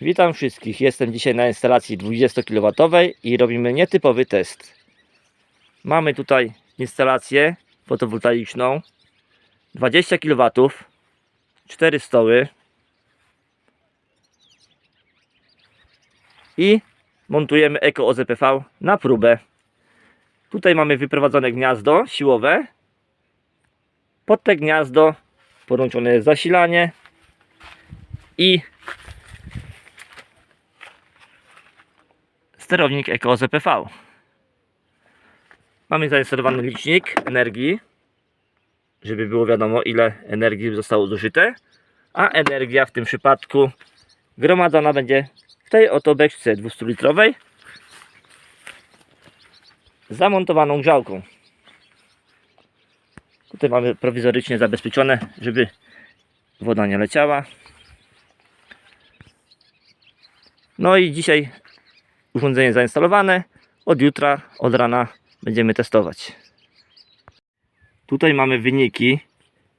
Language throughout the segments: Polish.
Witam wszystkich. Jestem dzisiaj na instalacji 20 kW i robimy nietypowy test. Mamy tutaj instalację fotowoltaiczną 20 kW, 4 stoły i montujemy Eko OZPV na próbę. Tutaj mamy wyprowadzone gniazdo siłowe. Pod te gniazdo podłączone jest zasilanie i sterownik Eko OZPV. Mamy zainstalowany licznik energii, żeby było wiadomo ile energii zostało zużyte, a energia w tym przypadku gromadzona będzie w tej oto beczce 200 litrowej zamontowaną grzałką. Tutaj mamy prowizorycznie zabezpieczone, żeby woda nie leciała. No i dzisiaj urządzenie zainstalowane. Od jutra, od rana będziemy testować. Tutaj mamy wyniki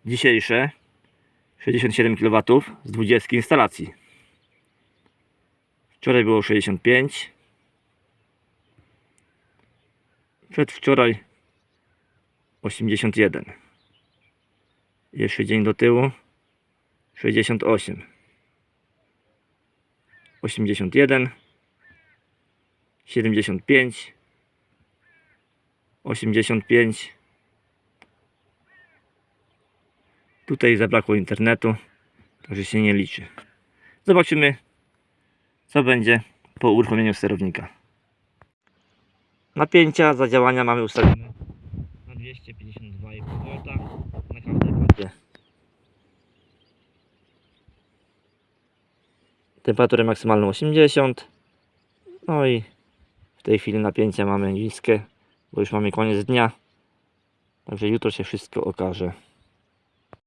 dzisiejsze 67 kW z 20 instalacji. Wczoraj było 65. Przedwczoraj 81. Jeszcze dzień do tyłu 68. 81. 75 85 Tutaj zabrakło internetu, także się nie liczy. Zobaczymy, co będzie po uruchomieniu sterownika. Napięcia zadziałania mamy ustawione na 252,5 V na każdej płacie. Temperaturę maksymalną 80 no i w tej chwili napięcia mamy niskie, bo już mamy koniec dnia. Także jutro się wszystko okaże.